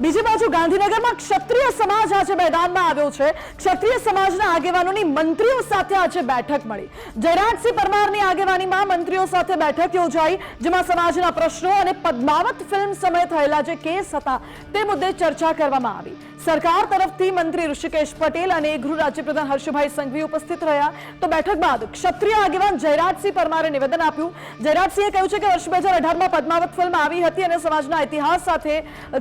બીજી બાજુ ગાંધીનગરમાં ક્ષત્રિય સમાજ આજે મેદાનમાં આવ્યો છે. ક્ષત્રિય સમાજના આગેવાનોની મંત્રીઓ સાથે આજે બેઠક મળી. જયરાજસિંહ પરમારની આગેવાનીમાં મંત્રીઓ સાથે બેઠક યોજાઈ, જેમાં સમાજના પ્રશ્નો અને પદ્માવત ફિલ્મ સમયે થયેલા જે કેસ હતા, તે મુદ્દે ચર્ચા કરવામાં આવી. સરકાર તરફથી મંત્રી ઋષિકેશ પટેલ અને ગૃહ રાજ્યપ્રધાન હર્ષભાઈ સંઘવી ઉપસ્થિત રહ્યા. તો બેઠક બાદ ક્ષત્રિય આગેવાન જયરાજસિંહ પરમારે નિવેદન આપ્યું. જયરાજસિંહે કહ્યું છે કે વર્ષ બે હજાર અઢારમાં પદ્માવત ફિલ્મ આવી હતી અને સમાજના ઇતિહાસ સાથે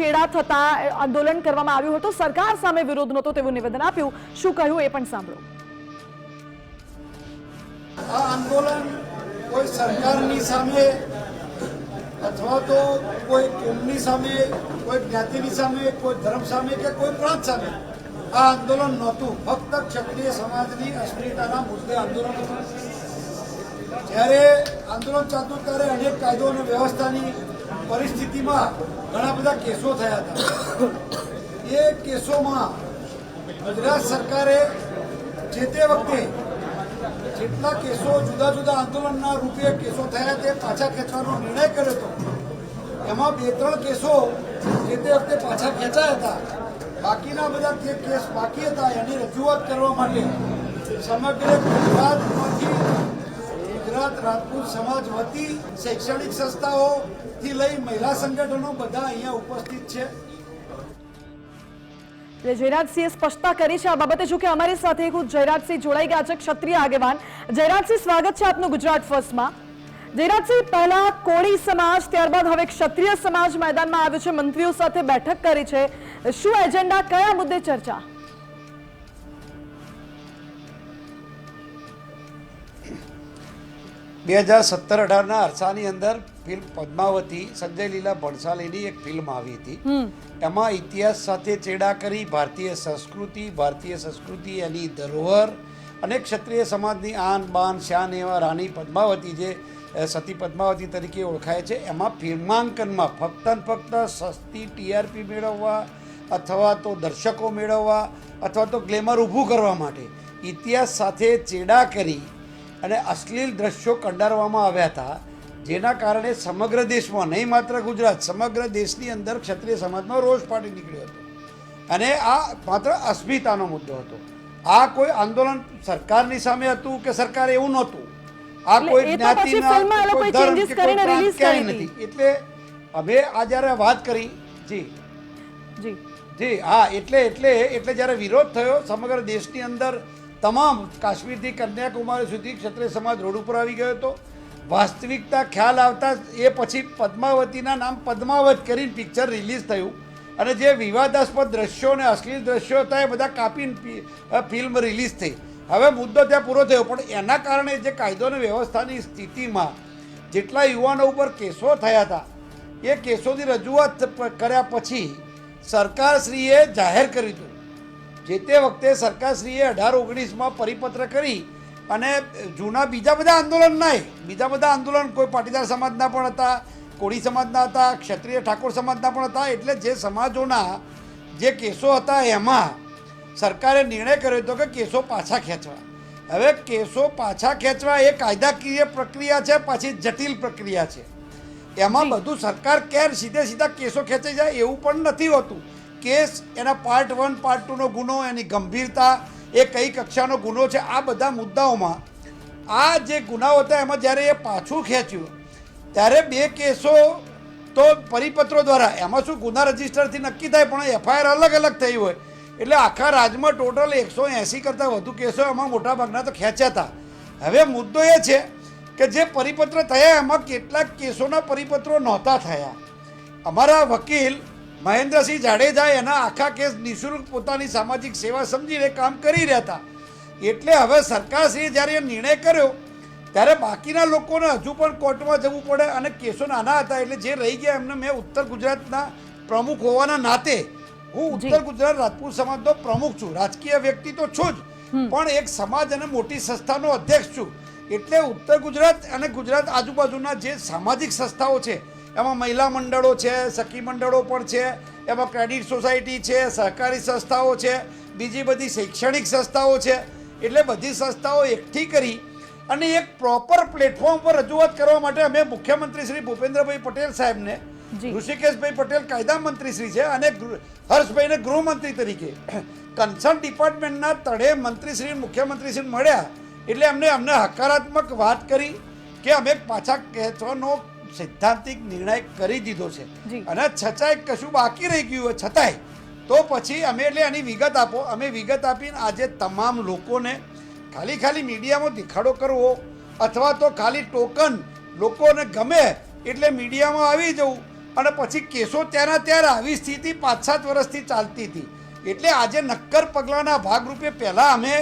ચેડા થતા આંદોલન કરવામાં આવ્યું હતું. સરકાર સામે વિરોધ નહોતો તેવું નિવેદન આપ્યું. શું કહ્યું એ પણ સાંભળો. આંદોલન કોઈ સરકારની સામે અથવા તો કોઈ કોમની સામે, કોઈ જ્ઞાતિની સામે, કોઈ ધર્મ સામે કે કોઈ પ્રાંત સામે આ આંદોલન નહોતું. ફક્ત ક્ષત્રિય સમાજની અસ્મિતાના મુદ્દે આંદોલન હતું. જ્યારે આંદોલન ચાલતું ત્યારે અનેક કાયદો અને વ્યવસ્થાની પરિસ્થિતિમાં ઘણા બધા કેસો થયા હતા. એ કેસોમાં ગુજરાત સરકારે જે તે વખતે જેટલા કેસો જુદા જુદા આંદોલનના રૂપે કેસો થયા તે પાછા ખેંચવાનો નિર્ણય કર્યો હતો. એમાં બે ત્રણ કેસો જે તે વખતે પાછા ખેંચાયા હતા. બાકીના બધા જે કેસ બાકી હતા એની રજૂઆત કરવા માટે સમગ્ર ગુજરાતમાંથી ગુજરાત રાજપૂત સમાજ વતી શૈક્ષણિક સંસ્થાઓથી લઈ મહિલા સંગઠનો બધા અહીંયા ઉપસ્થિત છે. એટલે જયરાજસિંહે સ્પષ્ટતા કરી છે આ બાબતે, જો કે અમારી સાથે ખુદ જયરાજસિંહ જોડાઈ ગયા છે, ક્ષત્રિય આગેવાન. જયરાજસિંહ, સ્વાગત છે આપનું ગુજરાત ફર્સ્ટમાં. જયરાજસિંહ, પહેલા કોળી સમાજ, ત્યારબાદ હવે ક્ષત્રિય સમાજ મેદાનમાં આવ્યો છે, મંત્રીઓ સાથે બેઠક કરી છે. શું એજન્ડા, કયા મુદ્દે ચર્ચા? બે હજાર સત્તર અઢારના અરસાની અંદર ફિલ્મ પદ્માવતી સંજય લીલા ભણસાલીની એક ફિલ્મ આવી હતી. એમાં ઇતિહાસ સાથે ચેડા કરી ભારતીય સંસ્કૃતિ ભારતીય સંસ્કૃતિ એની ધરોહર અને ક્ષત્રિય સમાજની આન બાન શાન એવા રાણી પદ્માવતી જે સતી પદ્માવતી તરીકે ઓળખાય છે એમાં ફિલ્માંકનમાં ફક્ત ને ફક્ત સસ્તી ટીઆરપી મેળવવા અથવા તો દર્શકો મેળવવા અથવા તો ગ્લેમર ઊભું કરવા માટે ઇતિહાસ સાથે ચેડા કરી અને અશ્લીલ દ્રશ્યો કંડારવામાં આવ્યા હતા. જેના કારણે સમગ્ર દેશમાં નહીં માત્ર ગુજરાત સમગ્ર દેશની અંદર ક્ષત્રિય સમાજમાં રોષ ફાટી નીકળ્યો હતો. અને આ માત્ર અસ્મિતાનો મુદ્દો હતો. આ કોઈ આંદોલન સરકારની સામે હતું કે સરકાર એવું નહોતું? આ કોઈ જ્ઞાતિના કોઈ ધર્મ કે કોઈ ક્યાંય નથી. એટલે અમે આ જ્યારે વાત કરી જી. જી. જી હા એટલે એટલે એટલે જ્યારે વિરોધ થયો સમગ્ર દેશની અંદર તમામ કાશ્મીરથી કન્યાકુમારી સુધી ક્ષત્રિય સમાજ રોડ ઉપર આવી ગયો હતો. વાસ્તવિકતા ખ્યાલ આવતા એ પછી પદ્માવતીના નામ પદ્માવત કરીને પિક્ચર રિલીઝ થયું. અને જે વિવાદાસ્પદ દ્રશ્યો અને અશ્લીલ દ્રશ્યો હતા એ બધા કાપીને ફિલ્મ રિલીઝ થઈ. હવે મુદ્દો ત્યાં પૂરો થયો, પણ એના કારણે જે કાયદો અને વ્યવસ્થાની સ્થિતિમાં જેટલા યુવાનો ઉપર કેસો થયા હતા, એ કેસોની રજૂઆત કર્યા પછી સરકારશ્રીએ જાહેર કર્યું હતું. જે તે વખતે સરકારશ્રીએ અઢાર ઓગણીસમાં પરિપત્ર કરી અને જૂના બીજા બધા આંદોલન નહીં. બીજા બધા આંદોલન કોઈ પાટીદાર સમાજના પણ હતા કોળી સમાજના હતા ક્ષત્રિય ઠાકોર સમાજના પણ હતા. એટલે જે સમાજોના જે કેસો હતા એમાં સરકારે નિર્ણય કર્યો હતો કે કેસો પાછા ખેંચવા. હવે કેસો પાછા ખેંચવા એ કાયદાકીય પ્રક્રિયા છે પાછી જટિલ પ્રક્રિયા છે. એમાં બધું સરકાર કેર સીધે સીધા કેસો ખેંચી જાય એવું પણ નથી હોતું. કેસ એના પાર્ટ વન પાર્ટ ટુનો ગુનો એની ગંભીરતા એ કઈ કક્ષાનો ગુનો છે, આ બધા મુદ્દાઓમાં આ જે ગુનાઓ હતા, એમાં જ્યારે એ પાછું ખેંચ્યું, ત્યારે બે કેસો તો પરિપત્રો દ્વારા, એમાં શું ગુના રજિસ્ટરથી નક્કી થાય, પણ એફઆઈઆર અલગ અલગ થઈ હોય, એટલે આખા રાજ્યમાં ટોટલ એકસો એંસી કરતાં વધુ કેસો એમાં મોટાભાગના તો ખેંચ્યા હતા. હવે મુદ્દો એ છે કે જે પરિપત્ર થયા, એમાં કેટલાક કેસોના પરિપત્રો નહોતા થયા. અમારા વકીલ મહેન્દ્રસિંહ જાડેજા એના આખા કેસ નિઃશુલ્ક પોતાની સામાજિક સેવા સમજીને કામ કરી રહ્યા હતા. એટલે હવે સરકારશ્રીએ જ્યારે એ નિર્ણય કર્યો ત્યારે બાકીના લોકોને હજુ પણ કોર્ટમાં જવું પડે અને કેસો નાના હતા એટલે જે રહી ગયા એમને મેં ઉત્તર ગુજરાતના પ્રમુખ હોવાના નાતે હું ઉત્તર ગુજરાત રાજપૂત સમાજનો પ્રમુખ છું રાજકીય વ્યક્તિ તો છું જ. પણ એક સમાજ અને મોટી સંસ્થાનો અધ્યક્ષ છું. એટલે ઉત્તર ગુજરાત અને ગુજરાત આજુબાજુના જે સામાજિક સંસ્થાઓ છે એમાં મહિલા મંડળો છે સખી મંડળો પણ છે એમાં ક્રેડિટ સોસાયટી છે સહકારી સંસ્થાઓ છે બીજી બધી શૈક્ષણિક સંસ્થાઓ છે. એટલે બધી સંસ્થાઓ એકઠી કરી અને એક પ્રોપર પ્લેટફોર્મ પર રજૂઆત કરવા માટે અમે મુખ્યમંત્રી શ્રી ભૂપેન્દ્રભાઈ પટેલ સાહેબને. ઋષિકેશભાઈ પટેલ કાયદા મંત્રી શ્રી છે અને હર્ષભાઈને ગૃહમંત્રી તરીકે. કન્સર્ન ડિપાર્ટમેન્ટના તળે મંત્રીશ્રી મુખ્યમંત્રીશ્રી મળ્યા. એટલે અમને અમને હકારાત્મક વાત કરી કે અમે પાછા ખેંચવાનો સૈદ્ધાંતિક નિર્ણય કરી દીધો છે. અને છતાંય કશું બાકી રહી ગયું હોય છતાંય. તો પછી અમે એટલે એની વિગત આપો. અમે વિગત આપીને આજે તમામ લોકોને ખાલી ખાલી મીડિયામાં દેખાડો કરવો અથવા તો ખાલી ટોકન લોકોને ગમે એટલે મીડિયામાં આવી જવું. અને પછી કેસો ત્યાંના ત્યારે આવી સ્થિતિ પાંચ સાત વર્ષથી ચાલતી હતી. એટલે આજે નક્કર પગલાંના ભાગરૂપે પહેલાં અમે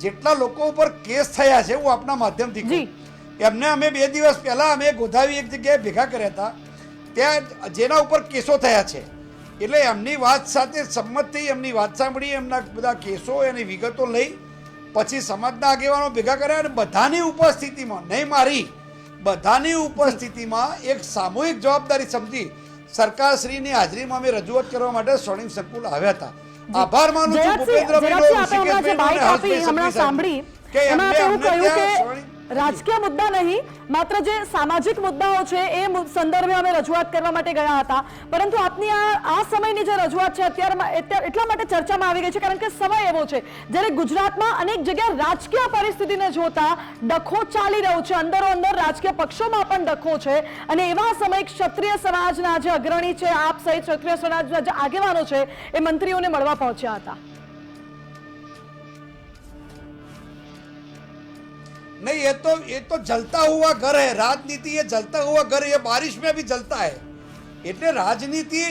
જેટલા લોકો ઉપર કેસ થયા છે હું આપના માધ્યમથી. એમને અમે બે દિવસ પહેલાં અમે ગોધાવી એક જગ્યાએ ભેગા કર્યા હતા. ત્યાં જેના ઉપર કેસો થયા છે. એટલે એમની વાત સાથે સંમત થઈ એમની વાત સાંભળી એમના બધા કેસો એની વિગતો લઈ પછી સમાજના આગેવાનો ભેગા કર્યા અને બધાની ઉપસ્થિતિમાં નહીં મારી બધાની ઉપસ્થિતિમાં એક સામૂહિક જવાબદારી સમજી સરકારશ્રીની હાજરીમાં અમે રજૂઆત કરવા માટે સ્વર્ણિમ સંકુલ આવ્યા હતા. આભાર માનું છું સંઘવી સાંભળી કે એમને અમને ત્યાં રાજકીય મુદ્દા નહીં, માત્ર જે સામાજિક મુદ્દાઓ છે એ સંદર્ભે અમે રજૂઆત કરવા માટે ગયા હતા. પરંતુ આપની આ આ સમયની જે રજૂઆત છે, અત્યારમાં એટલા માટે ચર્ચામાં આવી ગઈ છે, કારણ કે સમય એવો છે. જ્યારે ગુજરાતમાં અનેક જગ્યાએ રાજકીય પરિસ્થિતિને જોતા ડખો ચાલી રહ્યો છે. અંદરો અંદર રાજકીય પક્ષોમાં પણ ડખો છે. અને એવા સમય ક્ષત્રિય સમાજના જે અગ્રણી છે, આપ સહિત ક્ષત્રિય સમાજના જે આગેવાનો છે, એ મંત્રીઓને મળવા પહોંચ્યા હતા. नहीं ये तो ये तो जलता हुआ घर है राजनीति ये जलता हुआ घर है ये बारिश में भी जलता है એટલે રાજનીતિ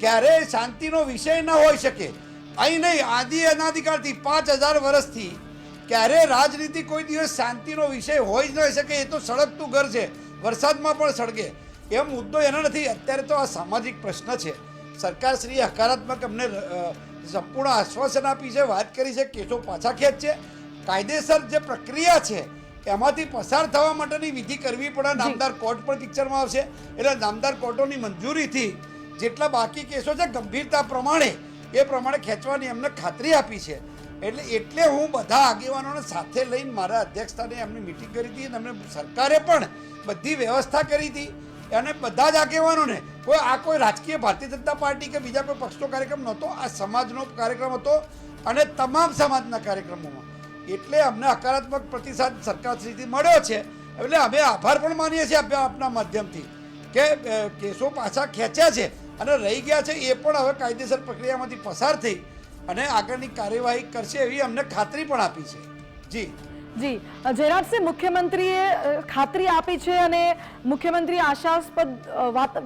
ક્યારેય શાંતિનો વિષય ન હોઈ શકે અહીં નહીં આદિ અનાદિકાળથી પાંચ હજાર વર્ષથી ક્યારે રાજનીતિ કોઈ દિવસ શાંતિનો વિષય હોય જ ન શકે એ તો સળગતું ઘર છે વરસાદમાં પણ સળગે એ મુદ્દો એનો નથી અત્યારે તો આ સામાજિક પ્રશ્ન છે સરકારશ્રીએ હકારાત્મક અમને અ, સંપૂર્ણ આશ્વાસન આપી છે વાત કરી છે કેસો પાછા ખેંચ છે કાયદેસર જે પ્રક્રિયા છે એમાંથી પસાર થવા માટેની વિધિ કરવી પડે. નામદાર કોર્ટ પણ પિક્ચરમાં આવશે. એટલે નામદાર કોર્ટોની મંજૂરીથી જેટલા બાકી કેસો છે ગંભીરતા પ્રમાણે એ પ્રમાણે ખેંચવાની એમને ખાતરી આપી છે. એટલે એટલે હું બધા આગેવાનોને સાથે લઈને મારા અધ્યક્ષસ્થાને એમની મિટિંગ કરી હતી અને એમને સરકારે પણ બધી વ્યવસ્થા કરી હતી. અને બધા જ આગેવાનોને કોઈ આ કોઈ રાજકીય ભારતીય જનતા પાર્ટી કે બીજા કોઈ પક્ષનો કાર્યક્રમ નહોતો આ સમાજનો કાર્યક્રમ હતો અને તમામ સમાજના કાર્યક્રમોમાં. એટલે અમને હકારાત્મક પ્રતિસાદ સરકારશ્રીથી મળ્યો છે. એટલે અમે આભાર પણ માનીએ છીએ આપના માધ્યમથી કે કેસો પાછા ખેંચ્યા છે અને રહી ગયા છે. એ પણ હવે કાયદેસર પ્રક્રિયામાંથી પસાર થઈ અને આગળની કાર્યવાહી કરશે એવી અમને ખાતરી પણ આપી છે. જી. જી જયરાજસિંહ મુખ્યમંત્રીએ ખાતરી આપી છે અને મુખ્યમંત્રી આશાસ્પદ વાત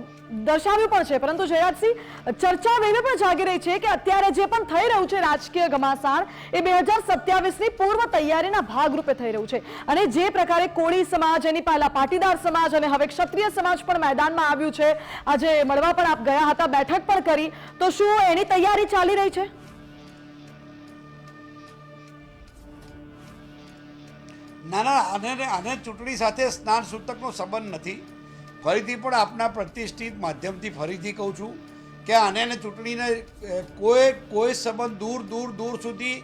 દર્શાવ્યું પણ છે. પરંતુ જયરાજસિંહ ચર્ચા વેવે પણ જાગી રહી છે કે અત્યારે જે પણ થઈ રહ્યું છે રાજકીય ઘમાસાણ એ બે હજાર સત્યાવીસની પૂર્વ તૈયારીના ભાગરૂપે થઈ રહ્યું છે. અને જે પ્રકારે કોળી સમાજ, એની પહેલા પાટીદાર સમાજ અને હવે ક્ષત્રિય સમાજ પણ મેદાનમાં આવ્યું છે. આજે મળવા પણ આપ ગયા હતા, બેઠક પણ કરી. તો શું એની તૈયારી ચાલી રહી છે? ના ના, આને આને ચૂંટણી સાથે સ્નાન સૂતકનો સંબંધ નથી. ફરીથી પણ આપના પ્રતિષ્ઠિત માધ્યમથી ફરીથી કહું છું કે આને ને ચૂંટણીને કોઈ કોઈ સંબંધ દૂર દૂર દૂર સુધી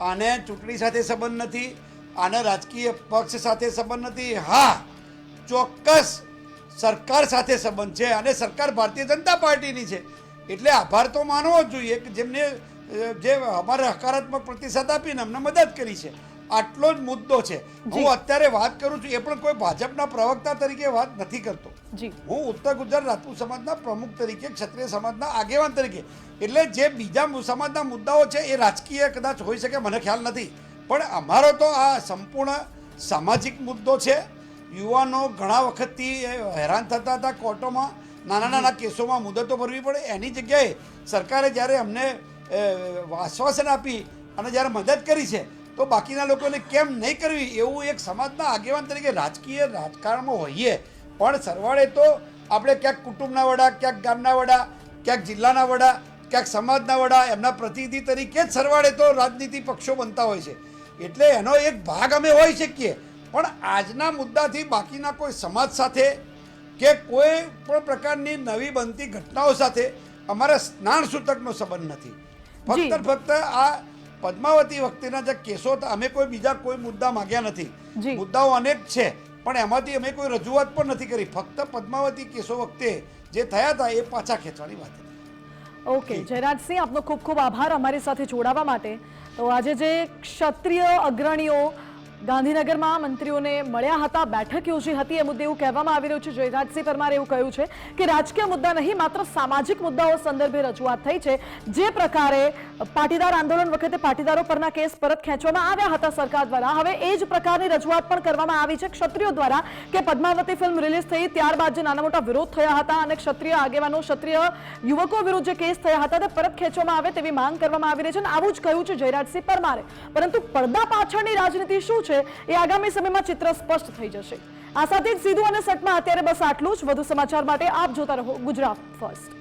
આને ચૂંટણી સાથે સંબંધ નથી, આને રાજકીય પક્ષ સાથે સંબંધ નથી. હા, ચોક્કસ સરકાર સાથે સંબંધ છે અને સરકાર ભારતીય જનતા પાર્ટીની છે. એટલે આભાર તો માનવો જ જોઈએ કે જેમને જે અમારે હકારાત્મક પ્રતિસાદ આપીને અમને મદદ કરી છે. આટલો જ મુદ્દો છે. હું અત્યારે વાત કરું છું એ પણ કોઈ ભાજપના પ્રવક્તા તરીકે વાત નથી કરતો. જી. હું ઉત્તર ગુજરાત રાજપૂત સમાજના પ્રમુખ તરીકે ક્ષત્રિય સમાજના આગેવાન તરીકે. એટલે જે બીજા સમાજના મુદ્દાઓ છે એ રાજકીય કદાચ હોઈ શકે મને ખ્યાલ નથી. પણ અમારો તો આ સંપૂર્ણ સામાજિક મુદ્દો છે. યુવાનો ઘણા વખતથી હેરાન થતા હતા કોર્ટોમાં. નાના નાના કેસોમાં મુદતો ભરવી પડે. એની જગ્યાએ સરકારે જ્યારે અમને આશ્વાસન આપી અને જ્યારે મદદ કરી છે તો બાકીના લોકોને કેમ નહીં કરવી એવું એક સમાજના આગેવાન તરીકે રાજકીય રાજકારણમાં હોઈએ. પણ સરવાળે તો આપણે ક્યાંક કુટુંબના વડા ક્યાંક ગામના વડા ક્યાંક જિલ્લાના વડા ક્યાંક સમાજના વડા એમના પ્રતિનિધિ તરીકે જ સરવાળે તો રાજનીતિ પક્ષો બનતા હોય છે. એટલે એનો એક ભાગ અમે હોઈ શકીએ. પણ આજના મુદ્દાથી બાકીના કોઈ સમાજ સાથે કે કોઈ પણ પ્રકારની નવી બનતી ઘટનાઓ સાથે અમારા સ્નાન સૂતકનો સંબંધ નથી. ફક્ત. ફક્ત આ પદ્માવતી વખતેના જે કેસો હતા અમે કોઈ બીજા કોઈ મુદ્દા માંગ્યા નથી. મુદ્દાઓ અનેક છે પણ એમાંથી અમે કોઈ રજૂઆત પણ નથી કરી. ફક્ત પદ્માવતી કેસો વખતે જે થયા હતા એ પાછા ખેંચવાની વાત ઓકે જયરાજસિંહ આપનો ખૂબ ખૂબ આભાર અમારી સાથે જોડાવા માટે. તો આજે જે ક્ષત્રિય અગ્રણીઓ ગાંધીનગરમાં મંત્રીઓને મળ્યા હતા, બેઠક યોજી હતી, એ મુદ્દે એવું કહેવામાં આવી રહ્યું છે. જયરાજસિંહ પરમારે એવું કહ્યું છે કે રાજકીય મુદ્દા નહીં, માત્ર સામાજિક મુદ્દાઓ સંદર્ભે રજૂઆત થઈ છે. જે પ્રકારે પાટીદાર આંદોલન વખતે પાટીદારો પરના કેસ પરત ખેંચવામાં આવ્યા હતા સરકાર દ્વારા, હવે એ જ પ્રકારની રજૂઆત પણ કરવામાં આવી છે. ક્ષત્રિયો દ્વારા કે પદ્માવતી ફિલ્મ રિલીઝ થઈ ત્યારબાદ જે નાના મોટા વિરોધ થયા હતા અને ક્ષત્રિય આગેવાનો, ક્ષત્રિય યુવકો વિરુદ્ધ જે કેસ થયા હતા, તે પરત ખેંચવામાં આવે તેવી માંગ કરવામાં આવી રહી છે અને આવું જ કહ્યું છે જયરાજસિંહ પરમારે. પરંતુ પડદા પાછળની રાજનીતિ શું છે. એ આગામી સમયમાં ચિત્ર સ્પષ્ટ થઈ જશે. આ સાથે જ સીધું અને સટમાં અત્યારે બસ આટલું જ. વધુ સમાચાર માટે આપ જોતા રહો ગુજરાત ફર્સ્ટ.